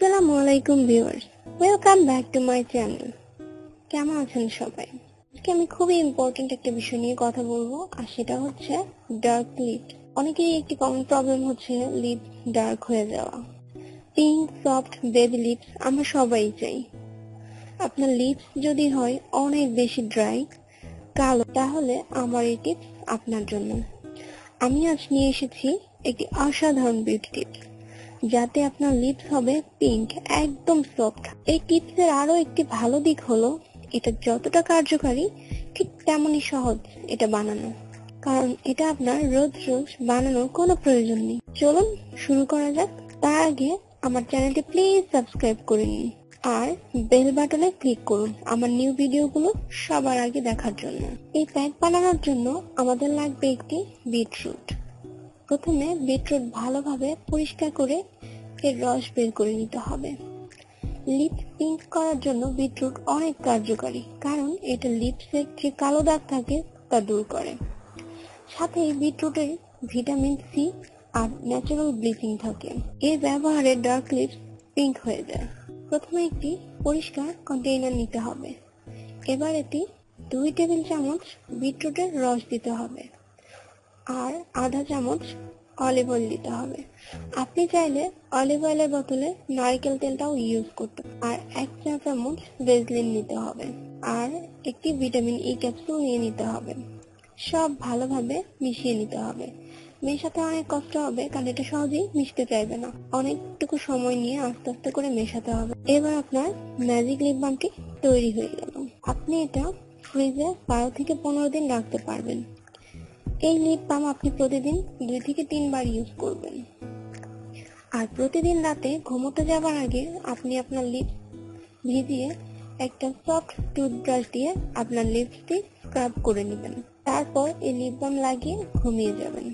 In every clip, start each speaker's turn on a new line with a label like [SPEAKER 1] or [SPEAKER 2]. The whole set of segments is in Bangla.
[SPEAKER 1] আসসালামু আলাইকুম viewers, welcome back to my channel. কেমন আছেন সবাই? আজকে আমি খুবই ইম্পর্টেন্ট একটা বিষয় নিয়ে কথা বলব, আর সেটা হচ্ছে ডার্ক লিপ অনেকেরই একটি কমন প্রবলেম হচ্ছে লিপ ডার্ক হয়ে যাওয়া। পিঙ্ক, সফট, বেবি লিপস আমরা সবাই চাই। আপনার লিপস যদি হয় অনেক বেশি ড্রাই, কালো, তাহলে আমার এই টিপস আপনার জন্য। আমি আজ নিয়ে এসেছি একটি অসাধারণ বিউটি টিপস যাতে আপনার লিপস হবে পিঙ্ক একদম সফট এই টিপসের আরও একটি ভালো দিক হলো, এটা যতটা কার্যকারী, ঠিক তেমনই সহজ এটা বানানো। কারণ এটা আপনার রোজ রোজ বানানোর কোনো প্রয়োজন নেই। চলুন শুরু করা যাক। তার আগে আমার চ্যানেলটি প্লিজ সাবস্ক্রাইব করে নিন। আর বেল বাটনে ক্লিক করুন আমার নিউ ভিডিওগুলো সবার আগে দেখার জন্য। এই প্যাক বানানোর জন্য আমাদের লাগবে একটি বিটরুট প্রথমে বিটরুট ভালোভাবে পরিষ্কার করে এর রস বের করে নিতে হবে। লিপ পিঙ্ক করার জন্য বিটরুট অনেক কার্যকারী, কারণ এটা লিপসের যে কালো দাগ থাকে তা দূর করে। সাথে বিটরুটের ভিটামিন সি আর ন্যাচারাল ব্লিচিং থাকে। এর ব্যবহারে ডার্ক লিপস পিঙ্ক হয়ে যায়। প্রথমে একটি পরিষ্কার কন্টেইনার নিতে হবে। এবার এটি দুই টেবিল চামচ বিটরুটের রস দিতে হবে। আর আধা চামচ অলিভ অয়েল দিতে হবে। আপনি চাইলে অলিভ অয়েলের বদলে নারকেল তেলটাও ইউজ করতে আর এক চা চামচ ভেজলিন নিতে হবে। আর একটি ভিটামিন ই ক্যাপসুল নিয়ে নিতে হবে। সব ভালোভাবে মিশিয়ে নিতে হবে। মেশাতে অনেক কষ্ট হবে, কারণ এটা সহজেই মিশতে চাইবে না। অনেকটুকু সময় নিয়ে আস্তে আস্তে করে মেশাতে হবে। এবার আপনার ম্যাজিক লিপ বামটি তৈরি হয়ে গেল। আপনি এটা ফ্রিজে বারো থেকে পনেরো দিন রাখতে পারবেন। এই লিপ বাম আপনি প্রতিদিন দুই থেকে তিনবার ইউজ করবেন। আর প্রতিদিন রাতে ঘুমোতে যাবার আগে আপনি আপনার লিপ ভিজিয়ে একটা সফট টুথব্রাশ দিয়ে আপনার লিপসটি স্ক্রাব করে নেবেন। তারপর এই লিপ বাম লাগিয়ে ঘুমিয়ে যাবেন।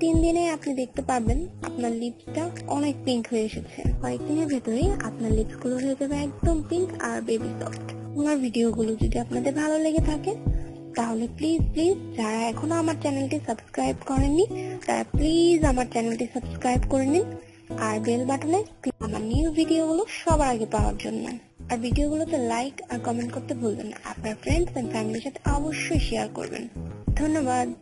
[SPEAKER 1] তিন দিনে আপনি দেখতে পারবেন আপনার লিপসটা অনেক পিঙ্ক হয়ে এসেছে। কয়েকদিনের ভেতরেই আপনার লিপসগুলো হয়ে যাবে একদম পিঙ্ক আর বেবি সফট আমার ভিডিওগুলো যদি আপনাদের ভালো লেগে থাকে তাহলে প্লিজ প্লিজ যারা এখনও আমার চ্যানেলটি সাবস্ক্রাইব করেননি, তারা প্লিজ আমার চ্যানেলটি সাবস্ক্রাইব করে নিন। আর বেল বাটনে আমার নিউ ভিডিওগুলো সবার আগে পাওয়ার জন্য। আর ভিডিওগুলোতে লাইক আর কমেন্ট করতে ভুলবেন না। আপনার ফ্রেন্ডস এন্ড ফ্যামিলির সাথে অবশ্যই শেয়ার করবেন। ধন্যবাদ।